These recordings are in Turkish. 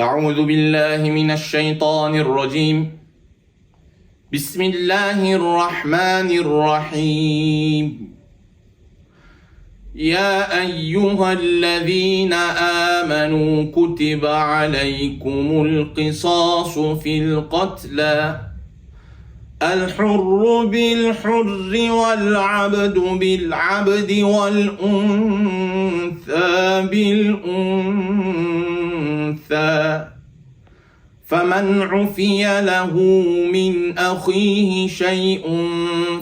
أعوذ بالله من الشيطان الرجيم. بسم الله الرحمن الرحيم. يا أيها الذين آمنوا كتب عليكم القصاص في القتلى. الحر بالحر والعبد بالعبد والأنثى بالأنثى. فمن عفي له من أخيه شيء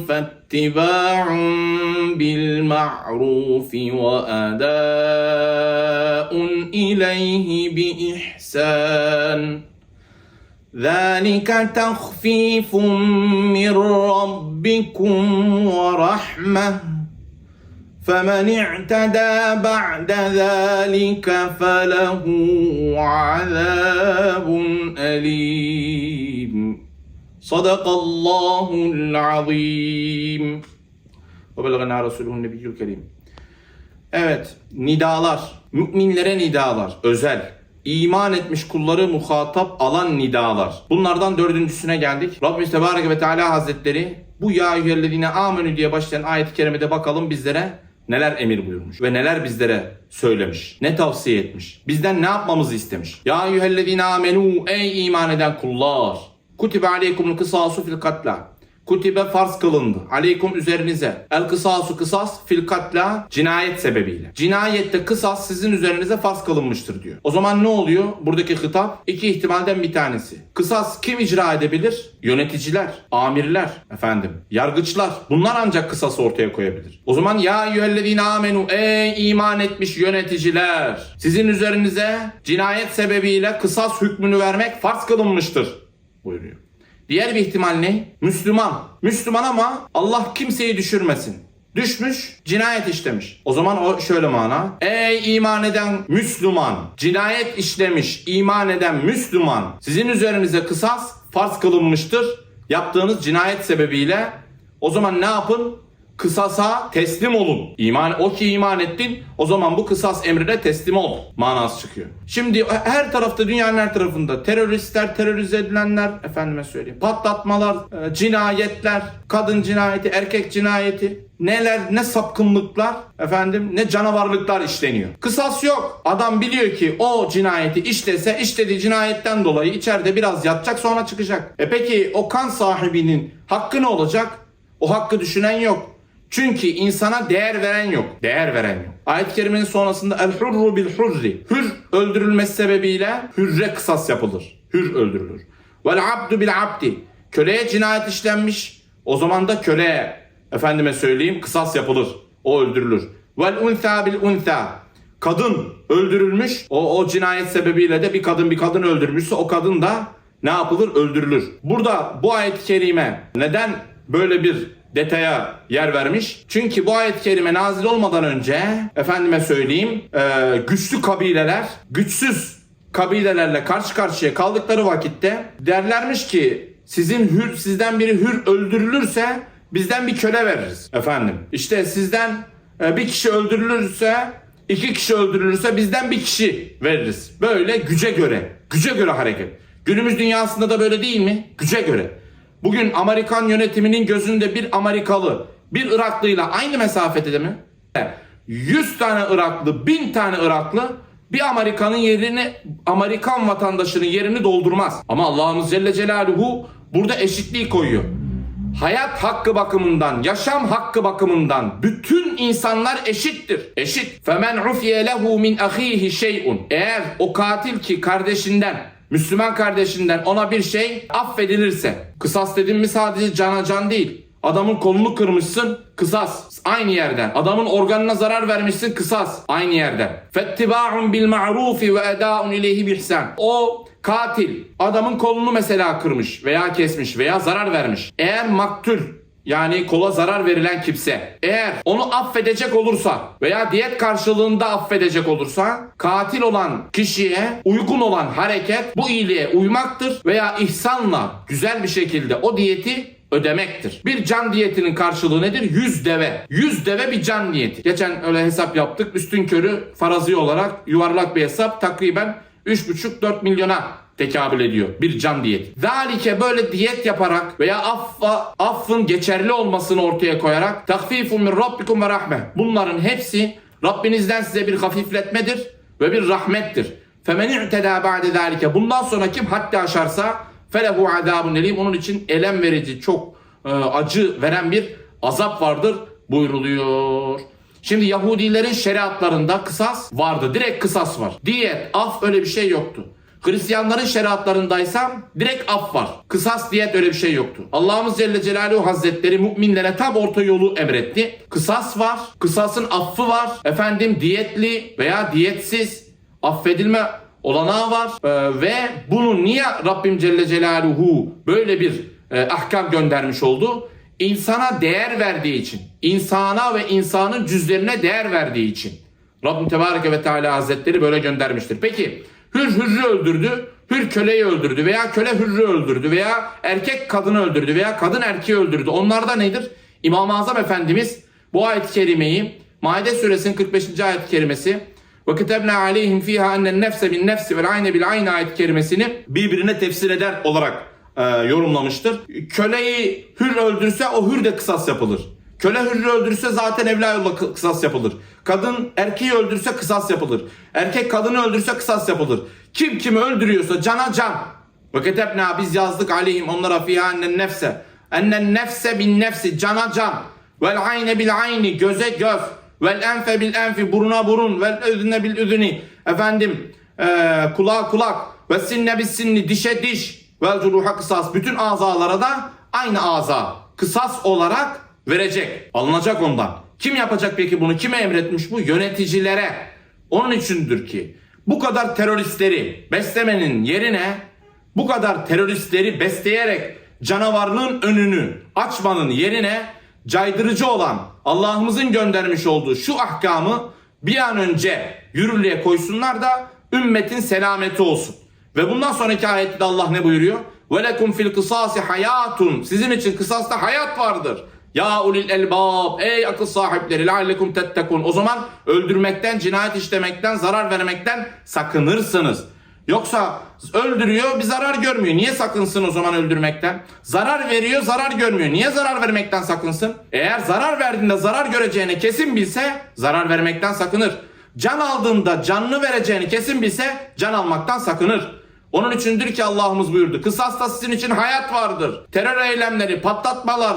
فاتباع بالمعروف وأداء إليه بإحسان. ذلك تخفيف من ربكم ورحمة فمن اعتدى بعد ذلك فله عذاب أليم صدق الله العظيم وبلغنا رسوله النبي الكريم Evet, nidalar, müminlere nidalar, özel, iman etmiş kulları muhatap alan nidalar. Bunlardan dördüncüsüne geldik. Rabbimiz Tebareke ve Teala Hazretleri bu ya eyyühellezine amenü diye başlayan ayet-i kerimede bakalım bizlere neler emir buyurmuş ve neler bizlere söylemiş. Ne tavsiye etmiş. Bizden ne yapmamızı istemiş. Ya eyyühellezine amenu ey iman eden kullar. Kutibe aleykumul kısasu fil katla. Kutibe farz kılındı. Aleykum üzerinize. El kısasu kısas fil katla cinayet sebebiyle. Cinayette kısas sizin üzerinize farz kılınmıştır diyor. O zaman ne oluyor? Buradaki hitap iki ihtimalden bir tanesi. Kısas kim icra edebilir? Yöneticiler, amirler, efendim, yargıçlar. Bunlar ancak kısası ortaya koyabilir. O zaman ya eyyühellezine amenu ey iman etmiş yöneticiler. Sizin üzerinize cinayet sebebiyle kısas hükmünü vermek farz kılınmıştır buyuruyor. Diğer bir ihtimal ne? Müslüman. Müslüman ama Allah kimseyi düşürmesin. Düşmüş, cinayet işlemiş. O zaman o şöyle mana. Ey iman eden Müslüman, cinayet işlemiş, iman eden Müslüman, sizin üzerinize kısas farz kılınmıştır. Yaptığınız cinayet sebebiyle o zaman ne yapın? Kısasa teslim olun. İman o ki iman ettin. O zaman bu kısas emrine teslim ol. Manası çıkıyor. Şimdi her tarafta dünyanın her tarafında teröristler, terörize edilenler, efendime söyleyeyim, patlatmalar, e, cinayetler, kadın cinayeti, erkek cinayeti, neler ne sapkınlıklar, efendim ne canavarlıklar işleniyor. Kısas yok. Adam biliyor ki o cinayeti işlese işlediği cinayetten dolayı içeride biraz yatacak sonra çıkacak. E peki o kan sahibinin hakkı ne olacak? O hakkı düşünen yok. Çünkü insana değer veren yok. Değer veren yok. Ayet-i kerimenin sonrasında el hurru bil hurri. Hür öldürülmesi sebebiyle hürre kısas yapılır. Hür öldürülür. Vel abdu bil abdi. Köleye cinayet işlenmiş. O zaman da köleye efendime söyleyeyim kısas yapılır. O öldürülür. Vel untha bil untha. Kadın öldürülmüş. O, o cinayet sebebiyle de bir kadın bir kadın öldürmüşse o kadın da ne yapılır? Öldürülür. Burada bu ayet-i kerime neden böyle bir detaya yer vermiş. Çünkü bu ayet-i kerime nazil olmadan önce efendime söyleyeyim e, güçlü kabileler güçsüz kabilelerle karşı karşıya kaldıkları vakitte derlermiş ki sizin hür sizden biri hür öldürülürse bizden bir köle veririz efendim. İşte sizden e, bir kişi öldürülürse iki kişi öldürülürse bizden bir kişi veririz. Böyle güce göre güce göre hareket. Günümüz dünyasında da böyle değil mi? Güce göre. Bugün Amerikan yönetiminin gözünde bir Amerikalı bir Iraklıyla aynı mesafede mi? 100 tane Iraklı, 1000 tane Iraklı bir Amerikanın yerini, Amerikan vatandaşının yerini doldurmaz. Ama Allah'ımız Celle Celaluhu burada eşitliği koyuyor. Hayat hakkı bakımından, yaşam hakkı bakımından bütün insanlar eşittir. Eşit. Femen ufiye lehu min ahihi şey'un. Eğer o katil ki kardeşinden Müslüman kardeşinden ona bir şey affedilirse. Kısas dedim mi sadece cana can değil. Adamın kolunu kırmışsın kısas aynı yerden. Adamın organına zarar vermişsin kısas aynı yerden. Fettiba'un bil ma'rufi ve eda'un ileyhi bihsan. O katil adamın kolunu mesela kırmış veya kesmiş veya zarar vermiş. Eğer maktul yani kola zarar verilen kimse eğer onu affedecek olursa veya diyet karşılığında affedecek olursa katil olan kişiye uygun olan hareket bu iyiliğe uymaktır veya ihsanla güzel bir şekilde o diyeti ödemektir. Bir can diyetinin karşılığı nedir? 100 deve. 100 deve bir can diyeti. Geçen öyle hesap yaptık. Üstün körü farazi olarak yuvarlak bir hesap takriben 3,5-4 milyona tekabül ediyor bir can diyeti. Zalike böyle diyet yaparak veya affa, affın geçerli olmasını ortaya koyarak takfifun min rabbikum ve rahme. Bunların hepsi Rabbinizden size bir hafifletmedir ve bir rahmettir. Femen i'tedâ ba'de zâlike. Bundan sonra kim haddi aşarsa felehu azabun elim. Onun için elem verici, çok e, acı veren bir azap vardır buyruluyor. Şimdi Yahudilerin şeriatlarında kısas vardı. Direkt kısas var. Diyet, af öyle bir şey yoktu. Hristiyanların şeriatlarındaysa direkt af var. Kısas diyet öyle bir şey yoktu. Allah'ımız Celle Celaluhu Hazretleri müminlere tam orta yolu emretti. Kısas var. Kısasın affı var. Efendim diyetli veya diyetsiz affedilme olanağı var. Ee, ve bunu niye Rabbim Celle Celaluhu böyle bir e, ahkam göndermiş oldu? İnsana değer verdiği için. insana ve insanın cüzlerine değer verdiği için. Rabbim Tebareke ve Teala Hazretleri böyle göndermiştir. Peki hür hürrü öldürdü, hür köleyi öldürdü veya köle hürrü öldürdü veya erkek kadını öldürdü veya kadın erkeği öldürdü. Onlar da nedir? İmam-ı Azam Efendimiz bu ayet-i kerimeyi Maide suresinin 45. ayet-i kerimesi ve kitebna aleyhim fiha ennen nefse bin nefsi vel ayne bil ayne ayet kerimesini birbirine tefsir eder olarak e, yorumlamıştır. Köleyi hür öldürse o hür de kısas yapılır. Köle hürrü öldürse zaten evla yolla kı- kısas yapılır. Kadın erkeği öldürse kısas yapılır. Erkek kadını öldürse kısas yapılır. Kim kimi öldürüyorsa cana can. Ve ketebna biz yazdık aleyhim onlara fiha ennen nefse. Ennen nefse bin nefsi cana can. Vel ayne bil ayni göze göz. Vel enfe bil enfi buruna burun. Vel üzüne bil üzüni. Efendim eee kulağa kulak. Ve sinne bis sinni dişe diş. Vel curuha kısas. Bütün azalara da aynı aza. Kısas olarak verecek. Alınacak ondan. Kim yapacak peki bunu? Kime emretmiş bu? Yöneticilere. Onun içindir ki bu kadar teröristleri beslemenin yerine bu kadar teröristleri besleyerek canavarlığın önünü açmanın yerine caydırıcı olan Allah'ımızın göndermiş olduğu şu ahkamı bir an önce yürürlüğe koysunlar da ümmetin selameti olsun. Ve bundan sonraki ayette de Allah ne buyuruyor? وَلَكُمْ fil kısasi hayatun. Sizin için kısasta hayat vardır. Ya ulil elbab ey akıl sahipleri leallekum tettekun. O zaman öldürmekten, cinayet işlemekten, zarar vermekten sakınırsınız. Yoksa öldürüyor bir zarar görmüyor. Niye sakınsın o zaman öldürmekten? Zarar veriyor zarar görmüyor. Niye zarar vermekten sakınsın? Eğer zarar verdiğinde zarar göreceğini kesin bilse zarar vermekten sakınır. Can aldığında canını vereceğini kesin bilse can almaktan sakınır. Onun içindir ki Allah'ımız buyurdu. Kısasta sizin için hayat vardır. Terör eylemleri, patlatmalar,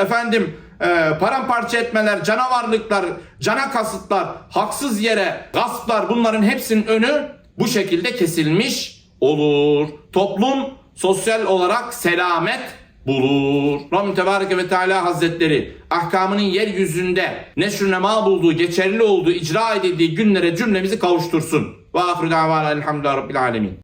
efendim e, paramparça etmeler, canavarlıklar, cana kasıtlar, haksız yere gasplar bunların hepsinin önü bu şekilde kesilmiş olur. Toplum sosyal olarak selamet bulur. Rabbim Tebareke ve Teala Hazretleri ahkamının yeryüzünde neşrünema bulduğu, geçerli olduğu, icra edildiği günlere cümlemizi kavuştursun. Ve ahiru davana elhamdülillahi rabbil alemin.